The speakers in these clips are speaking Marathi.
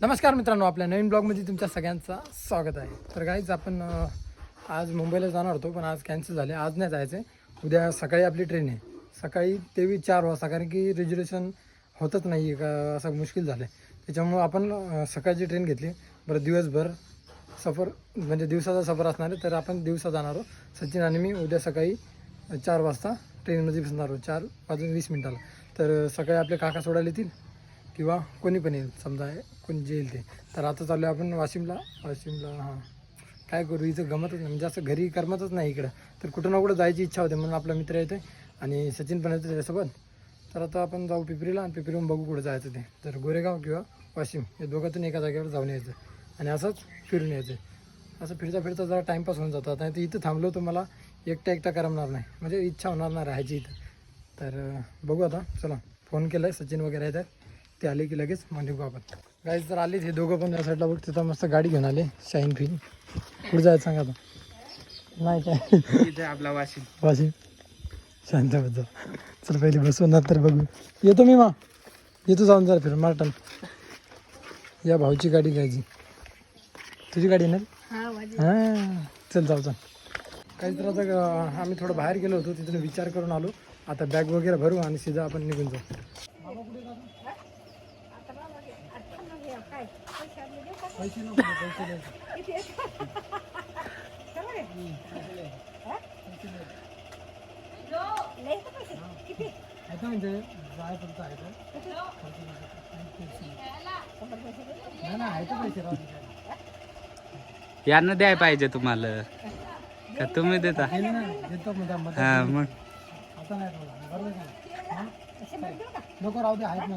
नमस्कार मित्रांनो आपल्या नवीन ब्लॉगमध्ये तुमच्या सगळ्यांचं स्वागत आहे. तर काहीच आपण आज मुंबईला जाणार होतो पण आज कॅन्सल झाले. आज नाही जायचं आहे उद्या सकाळी आपली ट्रेन आहे. सकाळी तेवीस चार वाजता कारण की रिजर्वेशन होतच नाही का असं मुश्किल झालं आहे त्याच्यामुळं आपण सकाळची ट्रेन घेतली. बरं दिवसभर सफर म्हणजे दिवसाचा सफर असणार आहे तर आपण दिवसा जाणार आहोत. सचिन आणि मी उद्या सकाळी चार वाजता ट्रेनमध्ये बसणार आहोत. चार वाजून वीस मिनिटाला. तर सकाळी आपले काका सोडायला येतील? किंवा कोणी पण येईल समजा कोणी जे येईल ते. तर आता चालू आहे आपण वाशिमला. वाशिमला हां. काय करू इथं गमतच नाही. म्हणजे असं घरी करमतच नाही इकडं. तर कुठं ना कुठं जायची इच्छा होते म्हणून आपला मित्र येते आणि सचिन पण येतो त्याच्यासोबत. तर आता आपण जाऊ पिपरीला आणि पिपरीहून बघू कुठं जायचं ते. तर गोरेगाव किंवा वाशिम या दोघातून एका जागेवर जाऊन यायचं. आणि असंच फिरून यायचं. असं फिरता फिरता जरा टाईमपास होऊन जातो. आता इथं थांबलो तर मला एकटा एकटा करमणार नाही. म्हणजे इच्छा होणार नाही राहायची इथं. तर बघू आता. चला. फोन केला आहे सचिन वगैरे येतात. ते आले की लगेच मग निघू आपण. गाईज तर आलीच हे दोघं पण या साईडला बघ तिथं मस्त गाडी घेऊन आले शाईन फिन कुठं जायचं सांगा आता? नाही काय? इथे आपला वाशिम. वाशिम? शांत बद्दल चल पहिले बसू नंतर बघू. येतो मी मा. येतो जाऊन जरा फिरून मार्टन या भाऊची गाडी घ्यायची. तुझी गाडी ना हां चल जाऊ चल. काही तर आता आम्ही थोडं बाहेर गेलो होतो तिथून विचार करून आलो. आता बॅग वगैरे भरू आणि सीधा आपण निघून जाऊ. पैसे नको पैसे आहे का म्हणजे जाय आहे का? नाही ना आहे का पैसे. यांना द्याय पाहिजे तुम्हाला. का तुम्ही देता? देतो. हा मग. आता नाही ठेवला. बरोबर का? हा? नको राहू दे आहेत ना.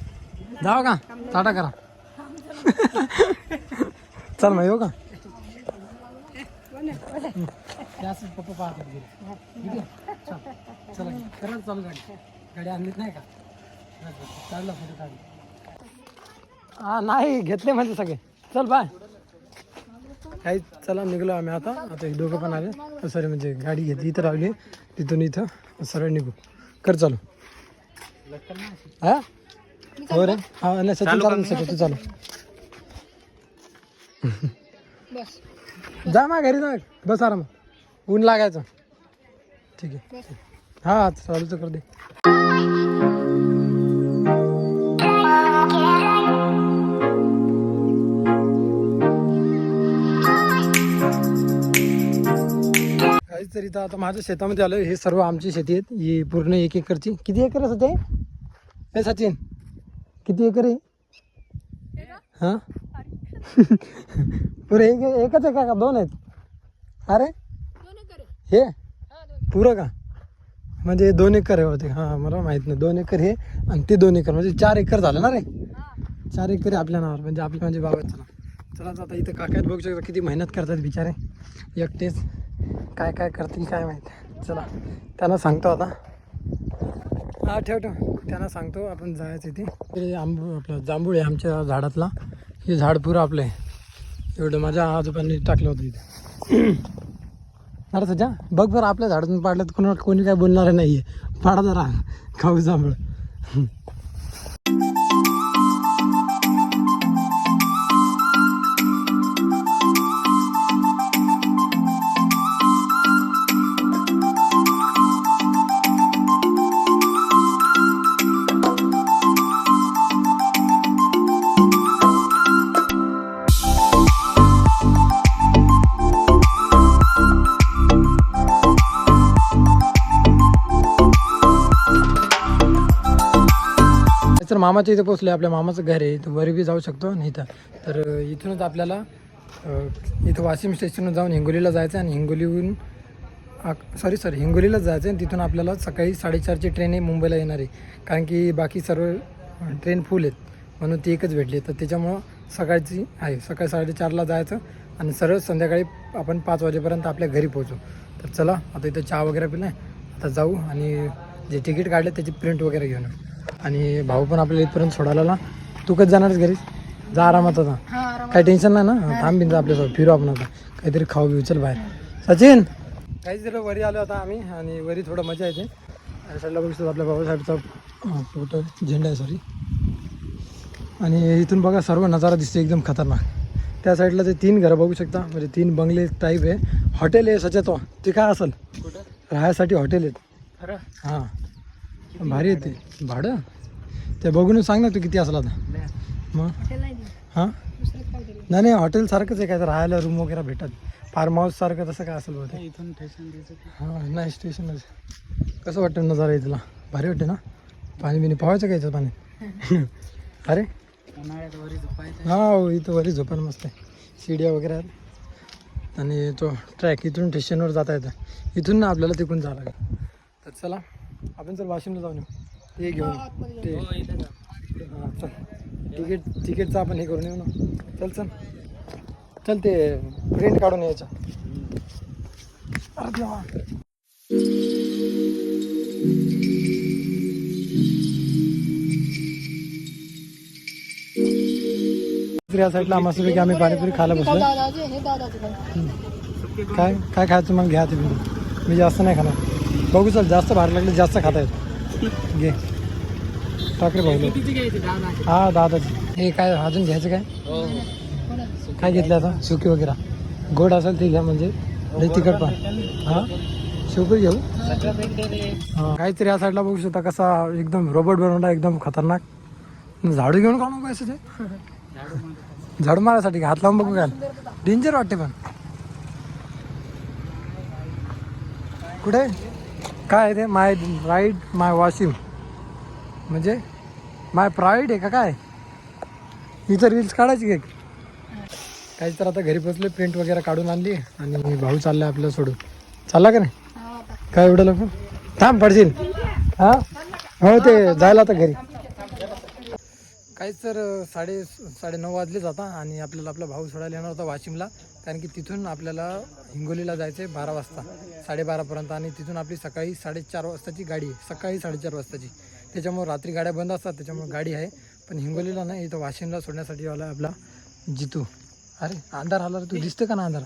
जाऊ का? टाटा करा. चल मग येऊ का? पप्पा पाहतात गेले. चल. चला करा चालू गाडी. गाडी आणलीच नाही का? काढला फोटो काढला हा नाही घेतले म्हणजे सगळे. चल बाय. काही चला निघलो आम्ही आता. आता हे दोघं पण आले. सॉरी म्हणजे गाडी घेतली. इथं लावली तिथून इथं. सरळ निघू. कर चालू. हा हो रे. हा नाही सचिन चालू ना सचिन तू चालू. जा मा घरी जा. बस आराम ऊन लागायचं. ठीक आहे. हा चालू तर कर दे. तरी आता माझ्या शेतामध्ये आलं हे सर्व आमची शेती आहेत. ही पूर्ण एक एकरची. किती एकर आहे सचिन? हे सचिन. किती एकर आहे? हां? पुरे एक एकच आहे का? दोन आहेत? अरे? हे? पुरं का? म्हणजे दोन एकर आहे होते. हां मला माहीत नाही. दोन एकर हे आणि ते दोन एकर. म्हणजे चार एकर झालं ना रे? चार एकर आहे आपल्या नावावर. म्हणजे आपल्या म्हणजे बाबा चला. चला आता इथं काकात बघू शकता किती मेहनत करतात बिचारे. एकटेच. काय काय करतील काय माहीत. चला त्यांना सांगतो आता. हा ठेव ठेव. त्यांना सांगतो आपण जायचं इथे. ते आंबू आपलं जांभूळ आहे आमच्या झाडातला. हे झाड पुरं आपलं आहे. एवढं माझ्या आजोबांनी टाकलं होतं इथे. अरे सध्या बघ बरं आपल्या झाडातून पाडलं तर कोणा कोणी काय बोलणार नाही आहे पाडा जरा खाऊ जांभूळ. मामाच्या इथे पोचले आपल्या मामाचं घर आहे इथं वरी बी जाऊ शकतो नाही तर तर इथूनच आपल्याला इथं वाशिम स्टेशनवर जाऊन हिंगोलीला जायचं आणि हिंगोलीहून सॉरी सॉरी हिंगोलीलाच जायचं आणि तिथून आपल्याला सकाळी साडेचारची ट्रेन आहे मुंबईला येणार आहे. कारण की बाकी सर्व ट्रेन फुल आहेत. म्हणून ती एकच भेटली. तर त्याच्यामुळं सकाळची आहे. सकाळी साडेचारला जायचं आणि सरळ संध्याकाळी आपण पाच वाजेपर्यंत आपल्या घरी पोहोचू. तर चला आता इथं चहा वगैरे पिलाय. आता जाऊ आणि जे तिकीट काढले त्याची प्रिंट वगैरे घेऊन आणि भाऊ पण आपल्याला इथपर्यंत सोडायला आला. तू कधी जाणारच घरी जा आरामात आता. काही टेन्शन नाही ना? थांब बिंदा आपल्यासोबत. फिरू आपण आता. काहीतरी खाऊ बिऊ चल बाहेर. सचिन! काहीच जरा वरी आलो आता आम्ही आणि वरी थोडं मजा येते. आणि साईडला बघू शकतो आपल्या बाबासाहेबचा अं, फोटो झेंडा आहे सॉरी आणि इथून बघा सर्व नजारा दिसते एकदम खतरनाक. त्या साईडला ते तीन घरं बघू शकता. म्हणजे तीन बंगले टाईप आहे. हॉटेल आहे सच्या तो ते काय असेल? राहायसाठी हॉटेल आहेत. हां. भारी येते भाडं? ते बघून सांग ना तू किती असेल आता मग? हां? नाही नाही हॉटेल सारखंच आहे काय तर राहायला रूम वगैरे भेटत. फार्म हाऊस सारखं तसं काय असेल बहुतेक. इथून हां नाही स्टेशनच कसं वाटतं नजारा तुला भारी वाटते ना? पाणी बिणी पावायचं का याचं पाणी? अरे? हा हो, इथं वरी झोपायला मस्त आहे. शिड्या वगैरे आहेत. आणि तो ट्रॅक इथून स्टेशनवर जाता येतं. इथून ना आपल्याला तिकडून जावं लागेल. तर चला आपण चल वाशिमला जाऊन येऊ ते घेऊन. ते हो चल. तिकीट तिकीटचं आपण हे करून येऊ ना. चल चल. चल ते प्रिंट काढून यायचं. अरे देवा. या साईडला मस्तपैकी आम्ही पाणीपुरी खायला बसलो काय काय खायचं मग घ्या तुम्ही. मी जास्त नाही खाणार. बघू चल जास्त भारी लागले जास्त खाता येत घे टाकरे भाऊ हा दादाची हे काय अजून घ्यायचं काय? हो काय घेतलं आता? सुकी वगैरे. गोड असेल ते घ्या म्हणजे. तिखट पण. हां? शेवपुरी घेऊ? हां. काहीतरी या साईडला बघू शकता कसा एकदम रोबोट बनवला एकदम खतरनाक. झाडू घेऊन का असं ते. झाडू मारायसाठी? हात लावून बघू काय. डेंजर वाटते पण. कुठे? काय आहे ते? माय राईड माय वॉशिंग म्हणजे माय प्राईड आहे का काय? इथं रील्स काढायची काय काही तर आता घरी पोचले प्रिंट वगैरे काढून आणली आणि भाऊ चालला आपल्याला सोडून. चालला का नाही? काय एवढं लवकर? थांब पडशील. हा? हो ते जायला आता घरी. काहीच तर साडे साडे नऊ वाजलेच आता आणि आपल्याला आपला भाऊ सोडायला येणार होता वाशिमला. कारण की तिथून आपल्याला हिंगोलीला जायचं आहे बारा वाजता साडेबारापर्यंत आणि तिथून आपली सकाळी साडेचार वाजताची गाडी आहे. सकाळी साडेचार वाजताची. त्याच्यामुळे रात्री गाड्या बंद असतात त्याच्यामुळे गाडी आहे. पण हिंगोलीला नाही इथं वाशिमला सोडण्यासाठी आला आपला जितू. अरे अंधार आला तू दिसतं का ना अंधार?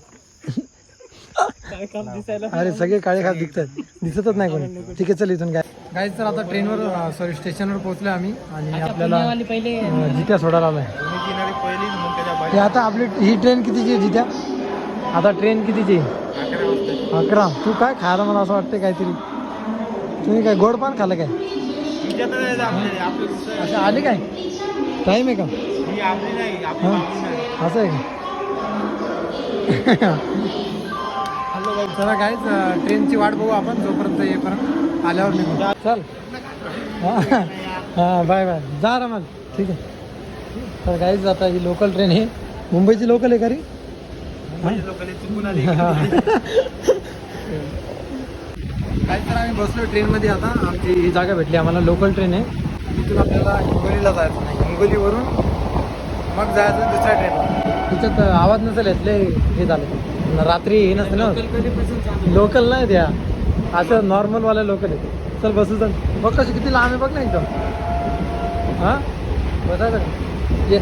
अरे सगळे काळे खात दिसतात. दिसतच नाही कोणी. ठीक आहे चल इथून काय काय तर आता ट्रेनवर सॉरी स्टेशनवर पोहोचलो आम्ही आणि आपल्याला जित्या सोडायला आलाय. आता आपली ही ट्रेन कितीची आहे जित्या? आता ट्रेन कितीची? आहे? अकरा. तू काय खायला मला असं वाटतं काहीतरी? तुम्ही काय गोड पान खाल्लं काय? असं आले काय? टाईम आहे का? हां? असं आहे का? चला काहीच ट्रेनची वाट बघू आपण. जोपर्यंत येईपर्यंत आल्यावर निघू. चल. हां. हां बाय बाय जा रमल ठीक आहे. तर काहीच आता ही लोकल ट्रेन आहे. मुंबईची लोकल आहे का रे? काय तर आम्ही बसलो ट्रेनमध्ये आता. आमची ही जागा भेटली. आम्हाला लोकल ट्रेन आहे. तिथून आपल्याला हिंगोलीला जायचं नाही. हिंगोलीवरून मग जायचं दुसऱ्या ट्रेनला तिच्यात आवाज नसेल यातले हे झालं. रात्री हे नसतं ना लोकल नाही त्या. असं नॉर्मलवाल्या लोकल आहे चल बसू चल. बघ कशी किती लांब आहे. बघ ना एकदम. हां? बसायचं का? ये.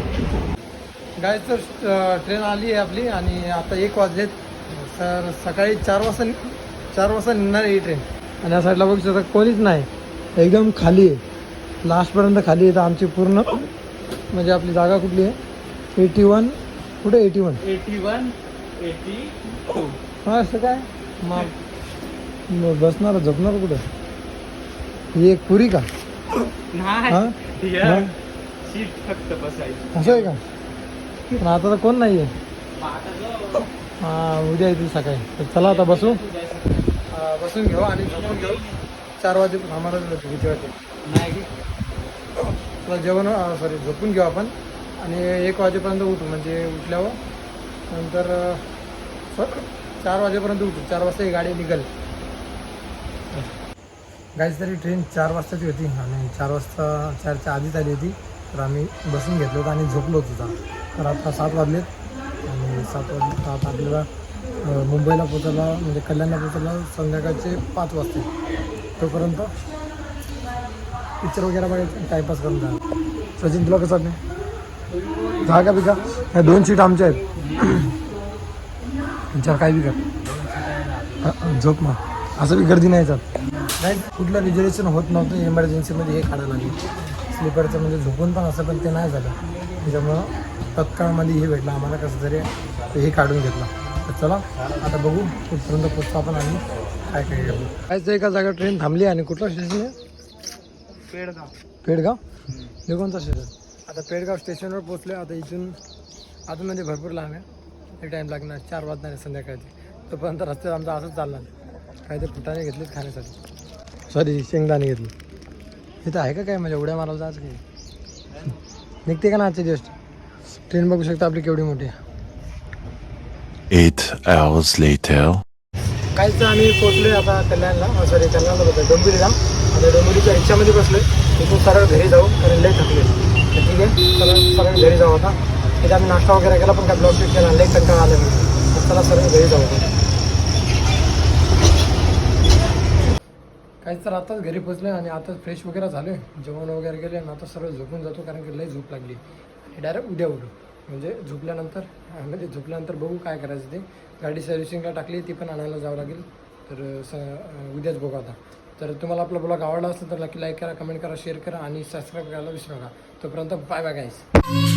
गाय तर ट्रेन आली आहे आपली आणि आता एक वाजलेत. तर सकाळी चार वाजता चार वाजता निघणार आहे ही ट्रेन. आणि या साईडला बघू शकता कोणीच नाही. एकदम खाली आहे. लास्टपर्यंत खाली आहे. तर आमची पूर्ण म्हणजे आपली जागा कुठली आहे? एटी वन कुठे eighty one eighty one eighty हा असं काय? मग बसणार झोपणार कुठं? ही एक पुरी का? हा? या मग सीट फक्त बसायची. असं आहे का? पण आता तर कोण नाही आहे हा उद्या येतील सकाळी. तर चला आता बसू. बसून घेऊ आणि झोपून घेऊ. चार वाजे आम्हाला किती वाटते. नाही जेवण सॉरी झोपून घेऊ आपण. आणि एक वाजेपर्यंत उठू म्हणजे उठल्यावर. नंतर चार वाजेपर्यंत उठू. चार वाजता ही गाडी निघाल. गाईच तरी ट्रेन चार वाजताची होती. आणि चार वाजता चारच्या आधीच आली होती. तर आम्ही बसून घेतलो होतो आणि झोपलो होतो. तर आता सात वाजलेत. आणि सात वाजले सात आता आपल्याला मुंबईला पोचायला म्हणजे कल्याणला पोचायला संध्याकाळचे पाच वाजते तोपर्यंत पिक्चर वगैरे बघायचं टाईमपास करून जा सचिन तुला कसं नाही जा का बिका ह्या दोन सीट आमच्या आहेत. विचार काय बिका हा, झोप मग. असं बी गर्दी नाही जात नाही कुठलं रिझर्वेशन होत नव्हतं इमर्जन्सीमध्ये हे काढायला लागेल. स्लीपरचं म्हणजे झोपून पण असं पण ते नाही झालं. त्याच्यामुळं तत्काळमध्ये हे भेटलं. आम्हाला कसं तरी ते हे काढून घेतलं. तर चला आता बघू कुठपर्यंत पोचतो आपण आणि काय काय कायचं एका जागा ट्रेन थांबली आणि कुठलं स्टेशन आहे? पेडगाव. पेडगाव? हे कोणतं स्टेशन आता पेडगाव स्टेशनवर पोचले आता इथून अजून म्हणजे भरपूर लांब आहे. एक टाईम लागणार. चार वाजणार संध्याकाळचे. तोपर्यंत रस्त्यात आमचा असंच चालला काही ते फुटाणे घेतलेत खाण्यासाठी. सॉरी शेंगदाणे घेतले. इथं आहे का काय? म्हणजे उड्या मारायला जायचं काही? निघते का ना आजच्या दिवस ट्रेन बघू शकता आपली केवढी मोठी Eight hours later. काहीच आम्ही पोचलोय आता कल्याणला. सॉरी कल्याणला बघा डोंबिवलीला. आता डोंबिवलीच्या रिक्षामध्ये बसलोय. तिथून सरळ घरी जाऊ कारण लई थकले तर ठीक आहे चला सरळ घरी जाऊ आता. तिथे आम्ही नाश्ता वगैरे केला पण काय ब्लॉग शूट केला लई कंटाळा आला मी चला सरळ घरी जाऊ आता. काहीच तर आताच घरी पोचलोय आणि आताच फ्रेश वगैरे झालोय. जेवण वगैरे केले आणि आता सरळ झोपून जातो कारण की लई झोप लागली. हे डायरेक्ट उद्या उडू म्हणजे झोपल्यानंतर म्हणजे झोपल्यानंतर बघू काय करायचं ते. गाडी सर्व्हिसिंगला टाकली ती पण आणायला जावं लागेल. तर स उद्याच बघू आता. तर तुम्हाला आपला ब्लॉग आवडला असेल तर नक्की लाईक करा कमेंट करा शेअर करा आणि सबस्क्राईब करायला विसरू नका. तोपर्यंत बाय बाय गाईस